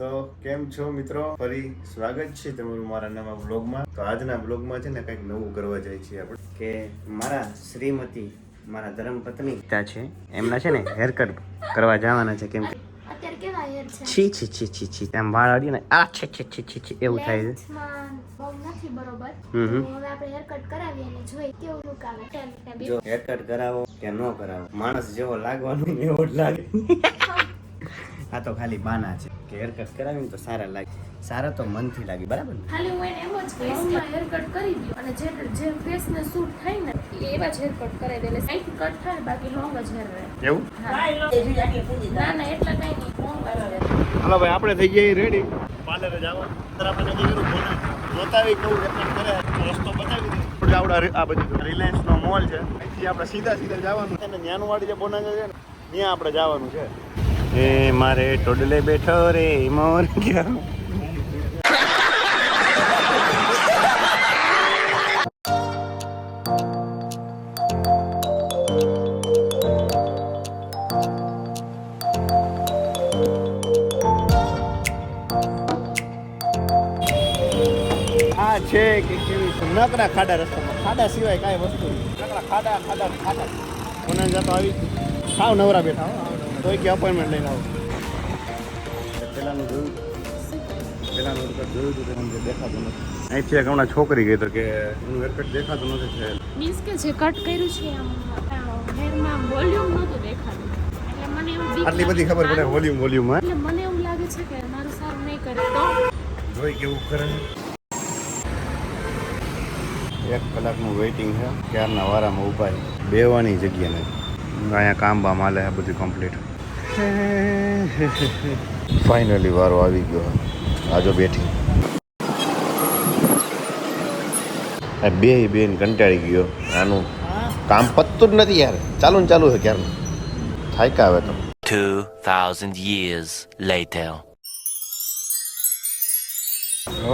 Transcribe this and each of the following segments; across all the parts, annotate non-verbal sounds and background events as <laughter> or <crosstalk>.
તો કેમ છો મિત્રો? ફરી સ્વાગત છે તમારું મારા નવા બ્લોગમાં તો આજના બ્લોગમાં છે ને કંઈક નવું કરવા જાય છે આપણે. કે મારા શ્રીમતી મારા ધર્મપત્ની ત્યાં છે. એમના છે ને હેરકટ કરવા જવાના છે કેમ કે છે? છી છી છી છી આમ વાળ અડી ને આ છે છે છે છે છે એવું થાય છે. નથી બરોબર. હવે આપણે કરાવીએ જોઈએ કેવું લુક આવે. જો હેરકટ કરાવો કે ન કરાવો માણસ જેવો લાગવાનો એવો જ લાગે. <laughs> આ તો ખાલી બાના છે. કે હેરકટ કરાવીને તો સારા લાગે. સારા તો મનથી લાગે બરાબર ને? ખાલી હું એને એમ જ કહીશ કે હેર કટ કરી દો અને જે જે ફેસ ને સૂટ થાય ને એવા જ હેર કટ કરાવી દે. એટલે સાઈડ કટ થાય બાકી લોંગ જ હેર રહે. એવું? ના ના એટલા કઈ નહીં લોંગ જ રહે. હાલો ભાઈ આપણે થઈ ગયા રેડી પાર્લરે જવા આપણે નથી કરું ફોન જોતાવી કેવું રેકર્ડ કરે રસ્તો બતાવી દે. આવડા આ બધું રિલાયન્સ નો મોલ છે. અહીંથી આપણે સીધા સીધા જવાનું. છે ને ન્યાનું વાળી જે બોનાગર છે ને ત્યાં આપણે જવાનું છે. એ મારે ટોડલે બેઠો રે, મોર ગયા. છે કે કેવી ખાડા રસ્તામાં. ખાડા સિવાય કાંઈ વસ્તુ નકરા ખાડા ખાડા ખાડા. કોને જતો આવી સાવ નવરા બેઠા તોય કે અપોઇન્ટમેન્ટ લઈને આવો? પહેલાનું જોયું. પેલાનું હેરકટ જોયું હતું તેનું જે દેખાતું નથી. અહીંથી એક હમણાં છોકરી ગઈ તો કે એનું હેરકટ દેખાતું નથી છે. મીન્સ કે જે કટ કર્યું છે આમ હેરમાં વોલ્યુમ નહોતું દેખાતું. એટલે મને એવું આટલી બધી ખબર પડે વોલ્યુમ વોલ્યુમ એટલે મને એવું લાગે છે કે મારું સારું નહીં કરે તો? જોઈ કેવું કરે એક કલાકનું વેઇટિંગ છે. ક્યારના વારામાં ઊભા બેવાની જગ્યા નથી. અહીંયા કામ બામ હાલે બધું કમ્પ્લીટ ફાઇનલી વારો આવી ગયો. આજો બેઠી. આ બે બેન કંટાળી ગયો. આનું કામ પતતું જ નથી યાર. ચાલુ ને ચાલુ છે ક્યારનું. થાયકા આવે તો. 2,000 years later.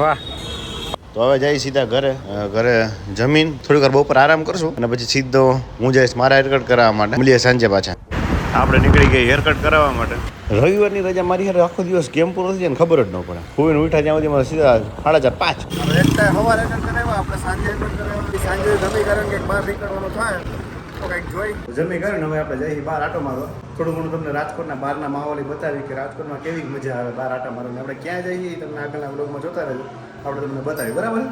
વાહ. તો હવે જઈ સીધા ઘરે. ઘરે જમીન થોડીક વાર બપોર આરામ કરશું. અને પછી સીધો હું જઈશ મારા હેરકટ કરાવવા માટે. મળીએ સાંજે પાછા. આપણે નીકળી ગઈ હેરકટ કરાવવા માટે. રવિવારની રજા મારી હારે આખો દિવસ કેમ પૂરો થઈ જાય ને ખબર જ ન પડે. ખૂબ ઉઠા જ્યાં સુધી મારે સીધા સાડા ચાર પાંચ. સવારે કરાવ્યા આપણે સાંજે સાંજે જમી કારણ કે બહાર નીકળવાનું થાય તો કંઈક જોઈ. જમી કરીને હવે આપણે જઈએ બહાર આટો મારો થોડું ઘણું તમને રાજકોટના બહારના માહોલ બતાવી કે રાજકોટમાં કેવી મજા આવે બહાર આટા મારવાની આપણે ક્યાં જઈએ એ તમને આગળના બ્લોગમાં જોતા રહેજો. આપણે તમને બતાવી બરાબર?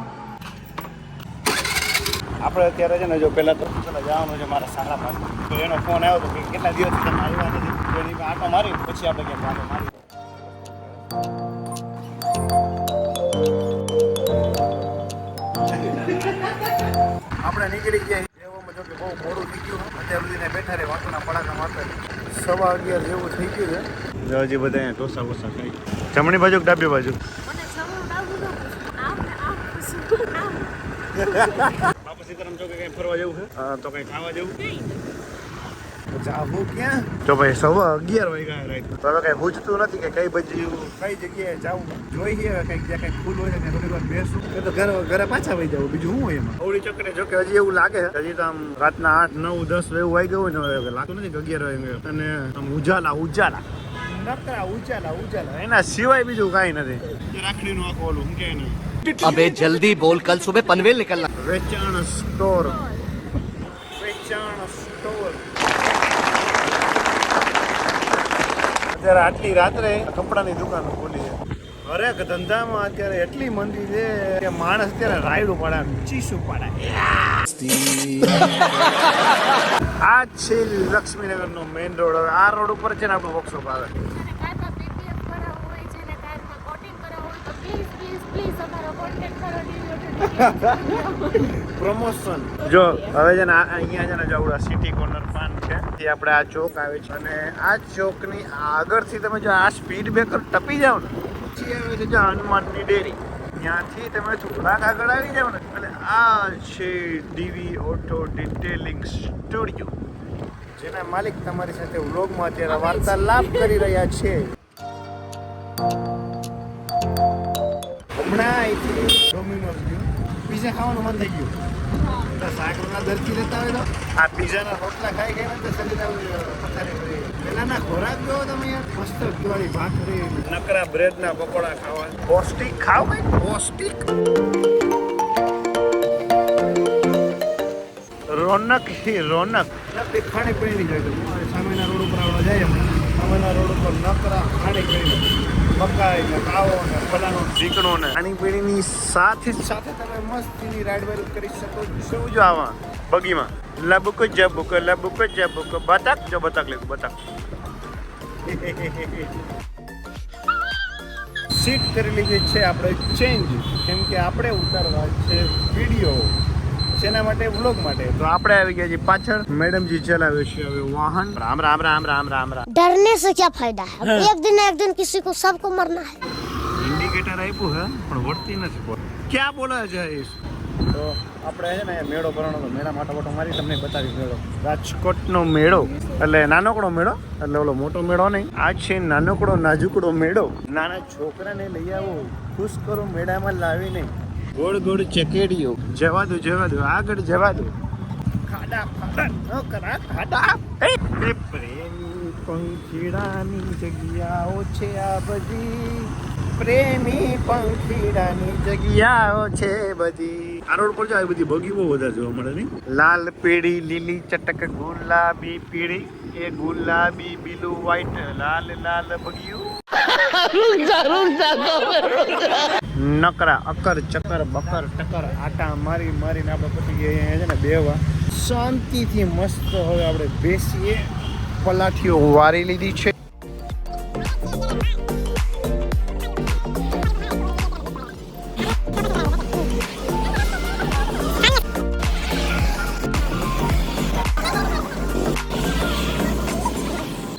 આપણે અત્યારે છે ને જો પહેલાં તો જવાનું છે મારા સારા પાસે. તો એનો ફોન આવ્યો હતો કે કેટલા દિવસથી તમે આવ્યા નથી? એની આટો મારી પછી આપણે ક્યાંક આટો મારી આપણે નીકળી ગયા એવામાં જો કે બહુ મોડું થઈ ગયું. અત્યાર સુધી બેઠા રહે વાંકના પડાકા મારતા સવા અગિયાર જેવું થઈ ગયું છે. હજી બધા અહીંયા ઢોસા બોસા ખાઈ જમણી બાજુ કે ડાબી બાજુ? <laughs> ન ને સીતારામ ચોકે કઈ ફરવા જવું છે તો કઈ ખાવા જવું. નહીં. ક્યાં? તો ભાઈ સવા અગિયાર વાગ્યા રાઈટ તો હવે કઈ પૂછતું નથી કે કઈ બાજુ કઈ જગ્યાએ જાવું. જોઈએ કંઈક જ્યાં કંઈક ફૂલ હોય છે થોડી વાર બેસું. તો ઘરે ઘરે પાછા વહી જવું. બીજું શું હોય એમાં? અવળી ચક્કરે જો હજી એવું લાગે હજી તો આમ રાતના આઠ નવ દસ એવું આવી ગયું હોય ને લાગતું નથી કે અગિયાર વાગે અને આમ ઉજાલા ઉજાલા. નકરા ઉજાલા ઉજાલા. એના સિવાય બીજું કાંઈ નથી. રાખડીનું આખું ઓલું કે એને अबे जल्दी बोल कल सुबह पनवेल निकलना વેચાણ સ્ટોર વેચાણ સ્ટોર અત્યારે આટલી રાત્રે કપડાની દુકાન ખોલી છે હરેક ધંધામાં અત્યારે એટલી મંદી છે કે માણસ અત્યારે રાયડું પાડે ચીસું પાડે આ છે લક્ષ્મીનગરનો મેઇન રોડ હવે આ રોડ ઉપર છે ને આપણું વર્કશોપ આવે પ્રમોશન જો હવે છે ને આ- અહીંયા છે ને જો આપણા સિટી કોર્નર પાન છે તે આપણે આ ચોક આવે છે. અને આ ચોકની આગળથી તમે જો આ સ્પીડ બ્રેકર ટપી જાવ ને પછી આવે છે જો હનુમાનની ડેરી. ત્યાંથી તમે થોડાક આગળ આવી જાવ ને એટલે આ છે ડીવી ઓટો ડિટેલિંગ સ્ટુડિયો જેના માલિક તમારી સાથે વ્લોગમાં અત્યારે વાર્તાલાપ કરી રહ્યા છે. હમણાં અહીંથી ડોમિનોઝ ગયું. પીઝા ખાવાનું મન થઈ ગયું. તો દર્દી લેતા હોય તો? આ પીઝાના રોટલા ખાઈ ખાઈને તો શરીર પથારી પહેલાંના ખોરાક જો તમે યાર? મસ્ત દિવાળી ભાખરી નકરા બ્રેડના પકોડા ખાવા. પૌષ્ટિક ખાવ પૌષ્ટિક. રોનક હી રોનક. ખાણી પીણી જોઈએ સામેના રોડ ઉપર આવવા જાય સામેના રોડ ઉપર નકરા ખાણી પીણી મકાઈ ને કાવો ને ફલાનો ચીકણો ને ખાણીપીણીની સાથે સાથે તમે મસ્તીની રાઈડ વાઈડ કરી શકો શું જો આવા? બગીમાં. લબુક જબુક લબુક જબુક. બતક જો બતક લેવું બતક. સીટ કરી લીધી છે આપણે ચેન્જ કેમ કે આપણે ઉતારવા છે વીડિયો શેના માટે? વ્લોગ માટે. તો આપણે આવી ગયા છીએ પાછળ. મેડમજી ચલાવે છે હવે વાહન. રામ રામ રામ રામ રામ રામ. ડરને સે ક્યા ફાયદા હે એક દિન એક દિન કિસી કો સબકો મરના હે ઇન્ડિકેટર આપ્યું હે પણ વળતી નથી બોલ ક્યાં બોલે છે તો આપણે છે ને મેળો ભરવાનો મેળા માટો મોટો મારી તમને બતાવી મેળો. રાજકોટનો મેળો. એટલે નાનકડો મેળો? એટલે ઓલો મોટો મેળો નહીં. આ છે નાનકડો નાજુકડો મેળો. નાના છોકરાને લઈ આવો. ખુશ કરો મેળામાં લાવીને. ગોળ ગોળ ચકેડીઓ. જવા દો જવા દો આગળ જવા દો. ખાડા ખાડા ન કરા ખાડા. એ પ્રેમ પંખીડાની જગ્યાઓ છે આ બધી. પ્રેમી પંખીડાની જગ્યાઓ છે બધી. આ રોડ પર જાય બધી બગી બહુ વધારે જોવા મળે નહીં? લાલ પીળી લીલી ચટક ગુલાબી પીળી. એ ગુલાબી બીલું વ્હાઈટ લાલ લાલ બગિયું નકરા, અકર, ચકર, બકર, ટકર, આટા, મારી, મારીને આપણે પછી ગયા છે ને બેવા. શાંતિથી મસ્ત હવે આપણે બેસીએ. પલાઠીઓ વારી લીધી છે.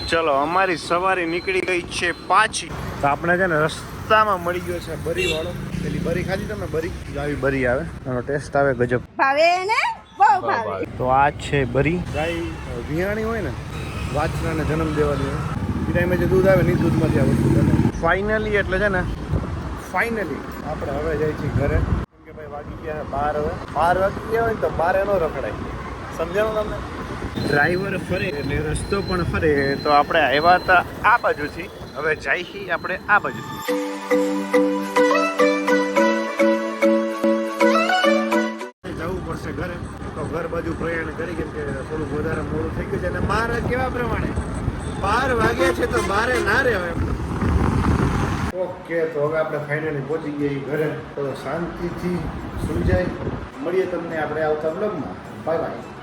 ચલો અમારી સવારી નીકળી ગઈ છે પાછી. તો આપણે છે ને રસ્તામાં મળી ગયો છે બરી વાળો. પેલી બરી ખાધી તમે? બરી? આવી બરી આવે. એનો ટેસ્ટ આવે ગજબ. ભાવે ને બહુ ભાવે. તો આ છે બરી. ગાય વિયાણી હોય ને વાછરાને જન્મ દેવાની હોય. એ ટાઈમે જે દૂધ આવે ને એ દૂધમાંથી આ વસ્તુ બને. ફાઇનલી એટલે છે ને ફાઇનલી આપણે હવે જાય છીએ ઘરે. કેમ કે ભાઈ વાગી ગયા છે બાર હવે. બાર વાગી ગયા હોય ને તો બાર એનો રખડાય. સમજાણું તમને? ડ્રાઈવર ફરે એટલે રસ્તો પણ ફરે, તો આપણે આવ્યા હતા આ બાજુથી. હવે છીએ આપણે આ બાજુથી. પડશે ઘરે. તો ઘર બાજુ પ્રયાણ કરી કેમ કે થોડું વધારે મોડું થઈ ગયું છે. અને બાર કેવા પ્રમાણે? બાર વાગ્યા છે તો બારે ના રહેવાય ઓકે, તો હવે આપણે ફાઇનલી પહોંચી ગયા ઘરે. તો શાંતિથી સુઈ જાય મળીએ તમને આપણે આવતા બ્લોગમાં બાય બાય